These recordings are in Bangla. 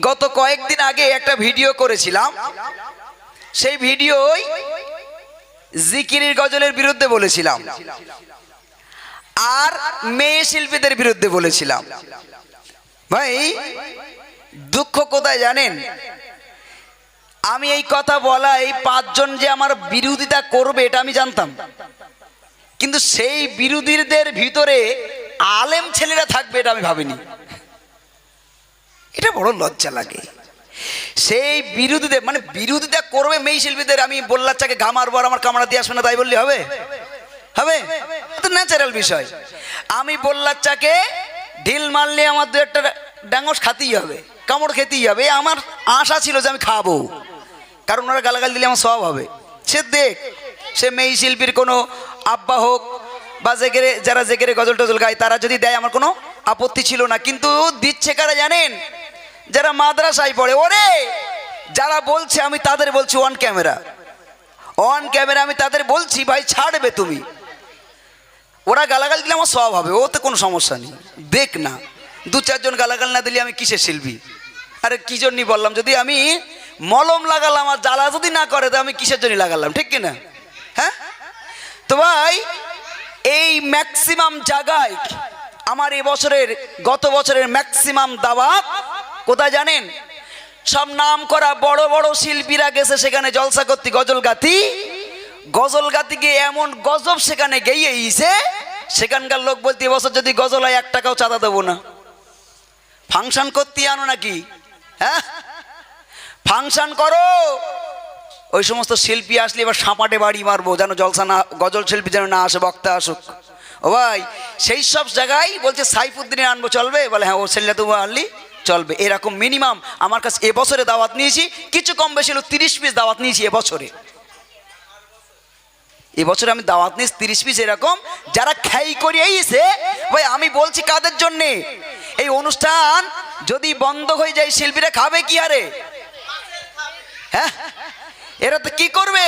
গত কয়েকদিন আগে একটা ভিডিও করেছিলাম। সেই ভিডিওই জিকিরির গজলের বিরুদ্ধে বলেছিলাম। আর মেয়ে শিল্পীদের বিরুদ্ধে বলেছিলাম। ভাই, দুঃখ কোথায় জানেন? আমি এই কথা বলা, এই পাঁচজন যে আমার বিরোধিতা করবে, এটা আমি জানতাম। কিন্তু সেই বিরোধীদের ভিতরে আলেম ছেলেরা থাকবে, এটা আমি ভাবিনি। এটা বড় লজ্জা লাগে। সেই বিরোধীদের মানে বিরোধিতা করবে মেয়ে শিল্পীদের, আমি বললাচ্চাকে ঘামার বর আমার কামড়া দিয়ে আসবে না, তাই বললে, হবে? হবে? তো ন্যাচারাল বিষয়। আমি বললার চাকে ঢিল মারলে আমার দু একটা ডাঙস খাতেই হবে, কামড় খেতেই হবে। আমার আশা ছিল যে আমি খাব। কারণ ওরা গালাগাল দিলে আমার সব হবে। সে দেখ, সে মেয়ে শিল্পীর কোনো আব্বা হোক বা জেগেরে যারা জেগেরে গজল টজল গায়, তারা যদি দেয়, আমার কোনো আপত্তি ছিল না। কিন্তু দিচ্ছে কারা জানেন? যারা মাদ্রাসায় পড়ে, ওরে! যারা বলছে, আমি তাদের বলছি অন ক্যামেরা অন ক্যামেরা আমি তাদের বলছি, ভাই, ছাড়বে তুমি। ওরা গালাগাল দিলে আমার সব হবে, ওতে কোনো সমস্যা নেই। দেখ না, দু চারজন গালাগাল না দিলে আমি কিসের শিল্পী? আরে, কি জন্যই বললাম, যদি আমি মলম লাগালাম আর জ্বালা যদি না করে তো আমি কিসের জন্য লাগালাম, ঠিক কিনা? হ্যাঁ? তো ভাই, এই ম্যাক্সিমাম জায়গায় আমার এবছরের গত বছরের ম্যাক্সিমাম দাওয়াত কোথায় জানেন? সব নাম করা বড় বড় শিল্পীরা গেছে সেখানে জলসা করতে, গজল গাতি। গজল গাতি গিয়ে এমন গজব সেখানে গেয়ে ইসে সেখানকার লোক বলতে এবছর যদি গজল হয়, এক টাকাও চাঁদা দেবো না। ফাংশন করতে আনো নাকি? হ্যাঁ? ফাংশন করো। ওই সমস্ত শিল্পী আসলে এবার সাপাটে বাড়ি মারবো, যেন জলসা না, গজল শিল্পী যেন না আসে, বক্তা আসুক। ও ভাই, সেই সব জায়গায় বলছে সাইফুদ্দিনে আনব, চলবে? বলে হ্যাঁ ও ছেলে তো আনলি চলবে। এরকম মিনিমাম আমার কাছে এবছরে দাওয়াত নিয়েছি, কিছু কম বেশি হলো তিরিশ পিস দাওয়াত নিয়েছি এবছরে। এবছরে আমি দাওয়াত নিয়েছি তিরিশ পিস এরকম, যারা খাই করে এইছে ভাই আমি বলছি কাদের জন্যে? এই অনুষ্ঠান যদি বন্ধ হয়ে যায়, শিল্পীরা খাবে কি আরে হ্যাঁ? এরা তো কি করবে?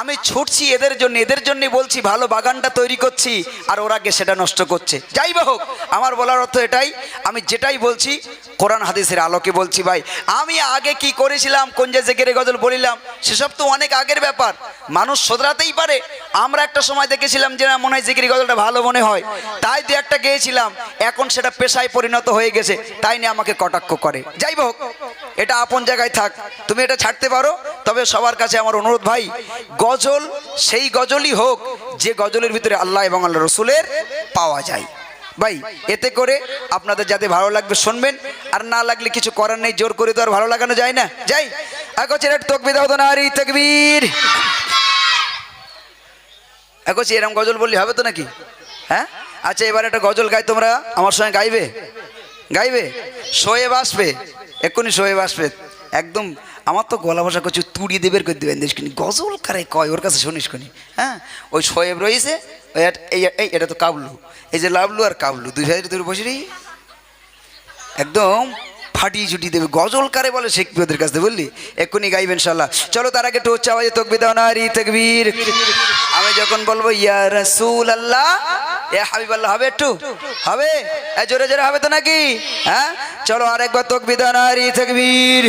আমি ছুটছি এদের জন্য এদের জন্য বলছি, ভালো বাগানটা তৈরি করছি, আর ওরা গিয়ে সেটা নষ্ট করছে। যাই হোক, আমার বলার অর্থ এটাই, আমি যেটাই বলছি, কোরআন হাদিসের আলোকে বলছি ভাই। আমি আগে কি করেছিলাম, কোন যে জেগেরে গজল বলিলাম, সেসব তো অনেক আগের ব্যাপার। মানুষ শোধরাতেই পারে। আমরা একটা সময় দেখেছিলাম যে না, মনে হয় জেগেরি গজলটা ভালো মনে হয়। তাই দু একটা গেয়েছিলাম, এখন সেটা পেশায় পরিণত হয়ে গেছে, তাই নিয়ে আমাকে কটাক্ষ করে। যাই হোক, এটা আপন জায়গায় থাক। তুমি এটা ছাড়তে পারো তবে সবার কাছে আমার অনুরোধ ভাই, গজল সেই গজলই হোক যে গজলের ভিতরে আল্লাহ এবং আল্লাহ রসুলের পাওয়া যায়। ভাই, এতে করে আপনাদের যাতে ভালো লাগবে শুনবেন, আর না লাগলে কিছু করার নেই, জোর করে তো আর ভালো লাগানো যায় না। যাই এখন তকবি দাও তকবীর। এখন এরকম গজল বললে হবে তো নাকি? হ্যাঁ? আচ্ছা এবার একটা গজল গাই তোমরা, আমার সঙ্গে গাইবে? গাইবে? শোয়েব আসবে এক্ষুনি শোয়েব আসবে একদম আমার তো গলা ভাষা করছে তুড়ি দেবের করে দেবেন দেশ কিনি। গজল কারে কয়, ওর কাছে শুনিস কোনি হ্যাঁ? ওই শোয়েব রয়েছে, ওই এই এটা তো কাবলু। এই যে লাবলু আর কাবলু, দুই ভাই তোর বসে একদম ফাটিয়ে ছুটি দেবে। গজল কারে বলে শিখবি ওদের কাছে বললি এক্ষুনি গাইবেন সাল্লাহ চলো তার আগে হচ্ছে আওয়াজে তকবি দাওনারি তকবীর। আমি যখন বলব, ইয়া রসুল আল্লাহ এ হাবিব আল্লাহ হবে একটু? হবে? জোরে জোরে হবে তো নাকি? হ্যাঁ? চলো আরেকবার তকবি দাওনারি তকবীর।